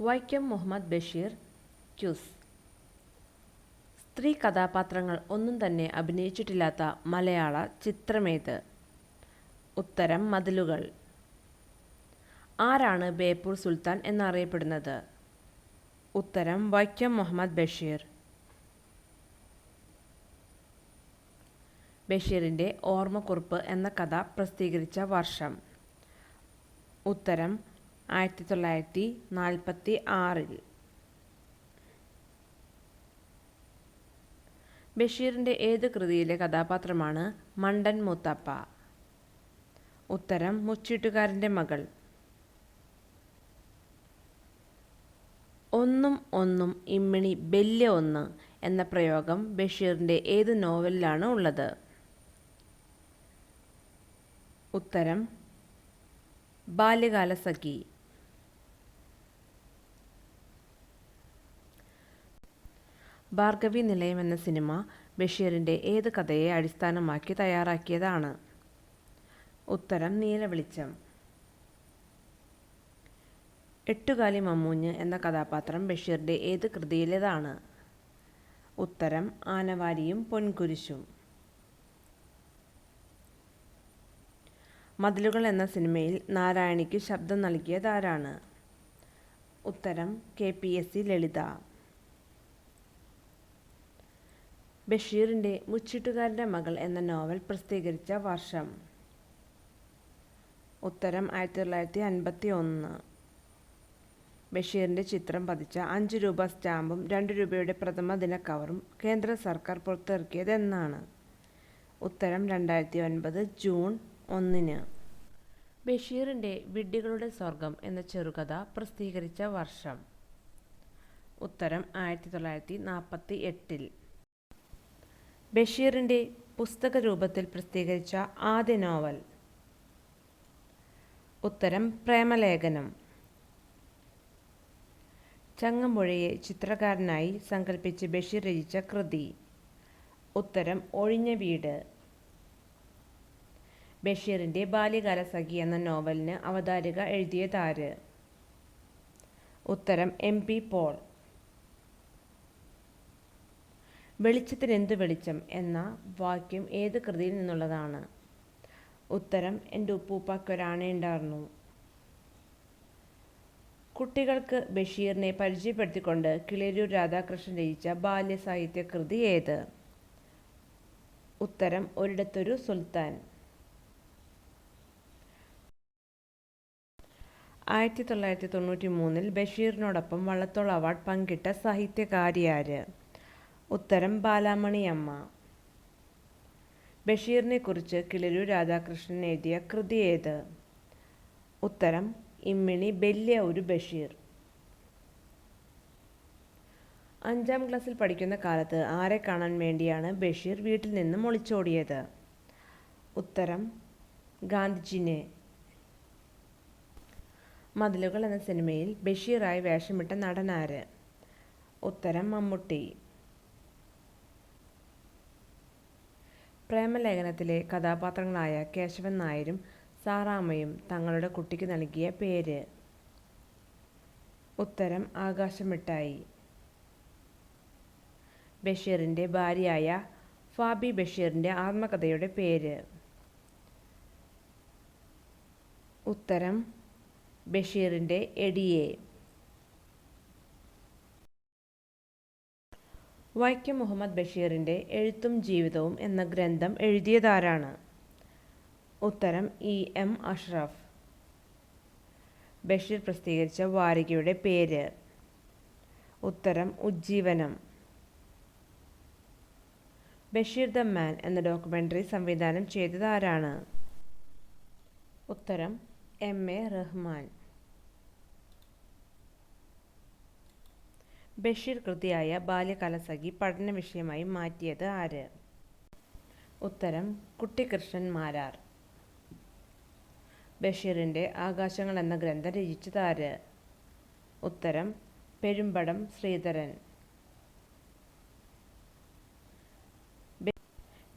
Vaikom Muhammad Basheer quiz. സ്ത്രീ കഥാപാത്രങ്ങൾ ഒന്നും തന്നെ അഭിനയിച്ചിട്ടില്ലാത്ത മലയാള ചിത്രമേത്? ഉത്തരം മതിലുകൾ. ആരാണ് ബേപ്പൂർ സുൽത്താൻ എന്നറിയപ്പെടുന്നത്? ഉത്തരം വൈക്കം മുഹമ്മദ് ബഷീർ. ബഷീറിന്റെ ഓർമ്മക്കുറിപ്പ് എന്ന കഥ പ്രസിദ്ധീകരിച്ച വർഷം. ഉത്തരം ആയിരത്തി തൊള്ളായിരത്തി നാൽപ്പത്തി ആറിൽ ബഷീറിന്റെ ഏത് കൃതിയിലെ കഥാപാത്രമാണ് മണ്ടൻ മൂത്തപ്പ? ഉത്തരം മുച്ചീട്ടുകാരന്റെ മകൾ. ഒന്നും ഒന്നും ഇമ്മിണി ബല്യ ഒന്ന് എന്ന പ്രയോഗം ബഷീറിന്റെ ഏത് നോവലിലാണ് ഉള്ളത്? ഉത്തരം ബാല്യകാലസഖി. ഭാർഗവി നിലയം എന്ന സിനിമ ബഷീറിന്റെ ഏത് കഥയെ അടിസ്ഥാനമാക്കി തയ്യാറാക്കിയതാണ്? ഉത്തരം നീലവെളിച്ചം എട്ടുകാലി മമ്മൂഞ്ഞ് എന്ന കഥാപാത്രം ബഷീറിന്റെ ഏത് കൃതിയിലേതാണ്? ഉത്തരം ആനവാരിയും പൊൻകുരിശും. മതിലുകൾ എന്ന സിനിമയിൽ നാരായണിക്ക് ശബ്ദം നൽകിയതാരാണ്? ഉത്തരം K P S C Lalitha. ബഷീറിന്റെ മുച്ചിട്ടുകാരന്റെ മകൾ എന്ന നോവൽ പ്രസിദ്ധീകരിച്ച വർഷം. ഉത്തരം ആയിരത്തി തൊള്ളായിരത്തി അൻപത്തി ഒന്ന് ബഷീറിന്റെ ചിത്രം പതിച്ച അഞ്ച് രൂപ സ്റ്റാമ്പും രണ്ട് രൂപയുടെ പ്രഥമ ദിന കവറും കേന്ദ്ര സർക്കാർ പുറത്തിറക്കിയത് എന്നാണ് ഉത്തരം രണ്ടായിരത്തി ഒൻപത് ജൂൺ ഒന്നിന്. ബഷീറിന്റെ വിഡ്ഢികളുടെ സ്വർഗം എന്ന ചെറുകഥ പ്രസിദ്ധീകരിച്ച വർഷം. ഉത്തരം ആയിരത്തി തൊള്ളായിരത്തി നാൽപ്പത്തി എട്ടിൽ ബഷീറിന്റെ പുസ്തക രൂപത്തിൽ പ്രസിദ്ധീകരിച്ച ആദ്യ നോവൽ. ഉത്തരം പ്രേമലേഖനം. ചങ്ങമ്പുഴയെ ചിത്രകാരനായി സങ്കല്പിച്ച് ബഷീർ രചിച്ച കൃതി. ഉത്തരം ഒഴിഞ്ഞ വീട്. ബഷീറിന്റെ ബാല്യകാല സഖി എന്ന നോവലിന് അവതാരിക എഴുതിയതാര് ഉത്തരം എം പി പോൾ. വെളിച്ചത്തിനെന്തു വെളിച്ചം എന്ന വാക്യം ഏത് കൃതിയിൽ നിന്നുള്ളതാണ്? ഉത്തരം എന്റെ ഉപ്പൂപ്പാക്കൊരാണയുണ്ടായിരുന്നു കുട്ടികൾക്ക് ബഷീറിനെ പരിചയപ്പെടുത്തിക്കൊണ്ട് കിളരൂർ രാധാകൃഷ്ണൻ രചിച്ച ബാല്യസാഹിത്യ കൃതി ഏത്? ഉത്തരം ഒരിടത്തൊരു സുൽത്താൻ. ആയിരത്തി തൊള്ളായിരത്തി തൊണ്ണൂറ്റി മൂന്നിൽ ബഷീറിനോടൊപ്പം വള്ളത്തോൾ അവാർഡ് പങ്കിട്ട സാഹിത്യകാരിയാര് ഉത്തരം ബാലാമണിയമ്മ ബഷീറിനെ കുറിച്ച് കിളിരു രാധാകൃഷ്ണൻ എഴുതിയ കൃതി ഏത്? ഉത്തരം ഇമ്മിണി ബല്യ ഒരു ബഷീർ. അഞ്ചാം ക്ലാസ്സിൽ പഠിക്കുന്ന കാലത്ത് ആരെ കാണാൻ വേണ്ടിയാണ് ബഷീർ വീട്ടിൽ നിന്ന് ഒളിച്ചോടിയത് ഉത്തരം ഗാന്ധിജിനെ. മതിലുകൾ എന്ന സിനിമയിൽ ബഷീറായി വേഷമിട്ട നടനാര് ഉത്തരം മമ്മൂട്ടി. പ്രേമലേഖനത്തിലെ കഥാപാത്രങ്ങളായ കേശവൻ നായരും സാറാമ്മയും തങ്ങളുടെ കുട്ടിക്ക് നൽകിയ പേര്. ഉത്തരം ആകാശമിട്ടായി. ബഷീറിന്റെ ഭാര്യയായ ഫാബി ബഷീറിന്റെ ആത്മകഥയുടെ പേര്. ഉത്തരം ബഷീറിന്റെ എടിയെ വൈക്കം മുഹമ്മദ് ബഷീറിന്റെ എഴുത്തും ജീവിതവും എന്ന ഗ്രന്ഥം എഴുതിയതാരാണ്? ഉത്തരം ഇ എം അഷ്റഫ്. ബഷീർ പ്രസിദ്ധീകരിച്ച വാരികയുടെ പേര്. ഉത്തരം ഉജ്ജീവനം. ബഷീർ ദ മാൻ എന്ന ഡോക്യുമെന്ററി സംവിധാനം ചെയ്തതാരാണ്? ഉത്തരം എം എ റഹ്മാൻ. ബഷീർ കൃതിയായ ബാല്യകാലസഖി പഠന വിഷയമായി മാറ്റിയത് ആര്? ഉത്തരം കുട്ടികൃഷ്ണൻ മാരാർ. ബഷീറിന്റെ ആകാശങ്ങൾ എന്ന ഗ്രന്ഥം രചിച്ചത് ആര്? ഉത്തരം പെരുമ്പടം ശ്രീധരൻ.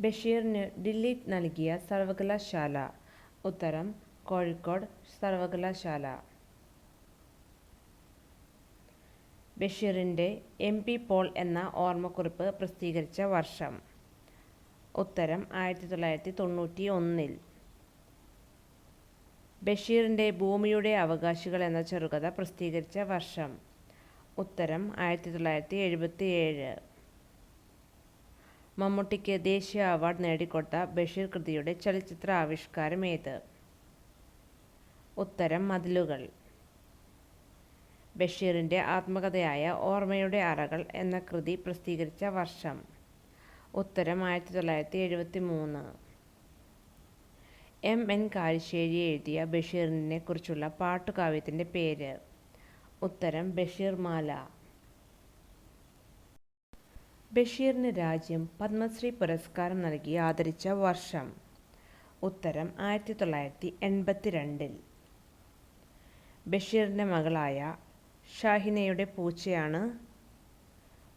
ബഷീറിന് ഡിലീറ്റ് നൽകിയ സർവകലാശാല. ഉത്തരം കോഴിക്കോട് സർവകലാശാല. ബഷീറിന്റെ എം പി പോൾ എന്ന ഓർമ്മക്കുറിപ്പ് പ്രസിദ്ധീകരിച്ച വർഷം. ഉത്തരം ആയിരത്തി തൊള്ളായിരത്തി തൊണ്ണൂറ്റി ഒന്നിൽ ബഷീറിന്റെ ഭൂമിയുടെ അവകാശികൾ എന്ന ചെറുകഥ പ്രസിദ്ധീകരിച്ച വർഷം. ഉത്തരം ആയിരത്തി തൊള്ളായിരത്തി എഴുപത്തി ഏഴ് മമ്മൂട്ടിക്ക് ദേശീയ അവാർഡ് നേടിക്കൊടുത്ത ബഷീർ കൃതിയുടെ ചലച്ചിത്ര ആവിഷ്കാരം ഏത് ഉത്തരം മതിലുകൾ. ബഷീറിന്റെ ആത്മകഥയായ ഓർമ്മയുടെ അറകൾ എന്ന കൃതി പ്രസിദ്ധീകരിച്ച വർഷം. ഉത്തരം ആയിരത്തി തൊള്ളായിരത്തി എഴുപത്തി മൂന്ന് എം. എൻ. കാരിശ്ശേരി എഴുതിയ ബഷീറിനെ കുറിച്ചുള്ള പാട്ടുകാവ്യത്തിന്റെ പേര്. ഉത്തരം ബഷീർ മാല. ബഷീറിന് രാജ്യം പത്മശ്രീ പുരസ്കാരം നൽകി ആദരിച്ച വർഷം. ഉത്തരം ആയിരത്തി തൊള്ളായിരത്തി എൺപത്തി രണ്ടിൽ ബഷീറിന്റെ മകളായ ഷാഹിനയുടെ പൂച്ചയാണ്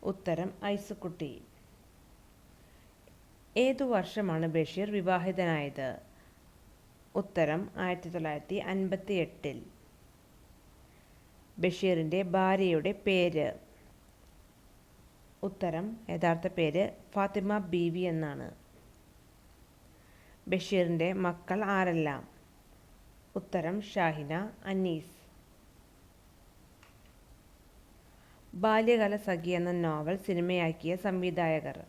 ഉത്തരം ഐസുക്കുട്ടി. ഏതു വർഷമാണ് ബഷീർ വിവാഹിതനായത്? ഉത്തരം ആയിരത്തി തൊള്ളായിരത്തി അൻപത്തി എട്ടിൽ ബഷീറിന്റെ ഭാര്യയുടെ പേര്. ഉത്തരം യഥാർത്ഥ പേര് ഫാത്തിമ ബീവി എന്നാണ്. ബഷീറിന്റെ മക്കൾ ആരെല്ലാം? ഉത്തരം ഷാഹിന അനീസ്. ബാല്യകാല സഖി എന്ന നോവൽ സിനിമയാക്കിയ സംവിധായകർ.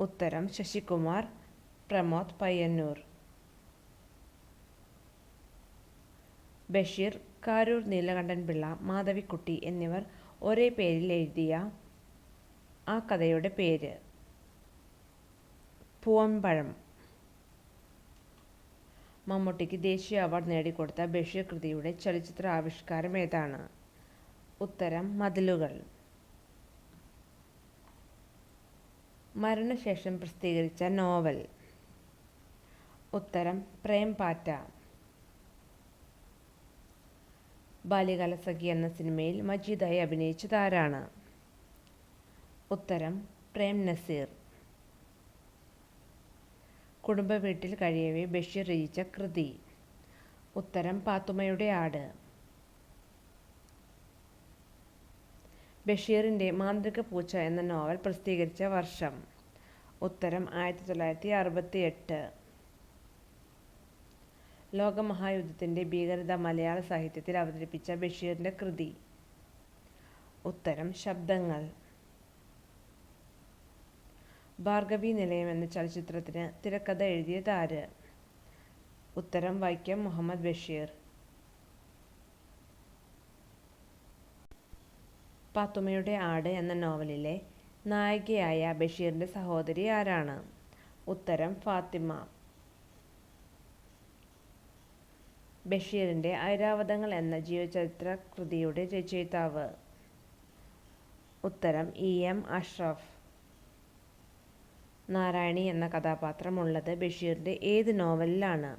ഉത്തരം ശശികുമാർ പ്രമോദ് പയ്യന്നൂർ. ബഷീർ കാരൂർ നീലകണ്ഠൻ പിള്ള മാധവിക്കുട്ടി എന്നിവർ ഒരേ പേരിൽ എഴുതിയ ആ കഥയുടെ പേര്. പൂവമ്പഴം മമ്മൂട്ടിക്ക് ദേശീയ അവാർഡ് നേടിക്കൊടുത്ത ബഷീർ കൃതിയുടെ ചലച്ചിത്ര ആവിഷ്കാരം ഏതാണ്? ഉത്തരം മതിലുകൾ. മരണശേഷം പ്രസിദ്ധീകരിച്ച നോവൽ. ഉത്തരം പ്രേം പാറ്റ ബാല്യകാല സഖി എന്ന സിനിമയിൽ മജീദായി അഭിനയിച്ചതാരാണ്? ഉത്തരം പ്രേം നസീർ. കുടുംബ വീട്ടിൽ കഴിയവേ ബഷീർ രചിച്ച കൃതി. ഉത്തരം പാത്തുമ്മയുടെ ആട്. ബഷീറിന്റെ മാന്ത്രിക പൂച്ച എന്ന നോവൽ പ്രസിദ്ധീകരിച്ച വർഷം. ഉത്തരം ആയിരത്തി തൊള്ളായിരത്തി അറുപത്തി എട്ട് ലോകമഹായുദ്ധത്തിന്റെ ഭീകരത മലയാള സാഹിത്യത്തിൽ അവതരിപ്പിച്ച ബഷീറിന്റെ കൃതി. ഉത്തരം ശബ്ദങ്ങൾ. ഭാർഗവി നിലയം എന്ന ചലച്ചിത്രത്തിന് തിരക്കഥ എഴുതിയത് ആര്? ഉത്തരം വൈക്കം മുഹമ്മദ് ബഷീർ. പാത്തുമ്മയുടെ ആട് എന്ന നോവലിലെ നായികയായ ബഷീറിന്റെ സഹോദരി ആരാണ്? ഉത്തരം ഫാത്തിമ. ബഷീറിന്റെ ഐരാവതങ്ങൾ എന്ന ജീവചരിത്ര കൃതിയുടെ രചയിതാവ്. ഉത്തരം ഇ. എം. അഷ്റഫ്. നാരായണി എന്ന കഥാപാത്രമുള്ളത് ബഷീറിന്റെ ഏത് നോവലിലാണ്?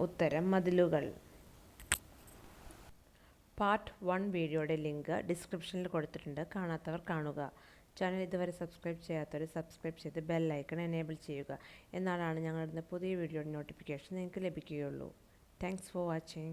ഉത്തരം മതിലുകൾ. പാർട്ട് വൺ വീഡിയോയുടെ ലിങ്ക് ഡിസ്ക്രിപ്ഷനിൽ കൊടുത്തിട്ടുണ്ട്. കാണാത്തവർ കാണുക. ചാനൽ ഇതുവരെ സബ്സ്ക്രൈബ് ചെയ്യാത്തവർ സബ്സ്ക്രൈബ് ചെയ്ത് ബെൽ ഐക്കൺ എനേബിൾ ചെയ്യുക. എന്നാലാണ് ഞങ്ങളുടെ പുതിയ വീഡിയോയുടെ നോട്ടിഫിക്കേഷൻ നിങ്ങൾക്ക് ലഭിക്കുകയുള്ളൂ. Thanks for watching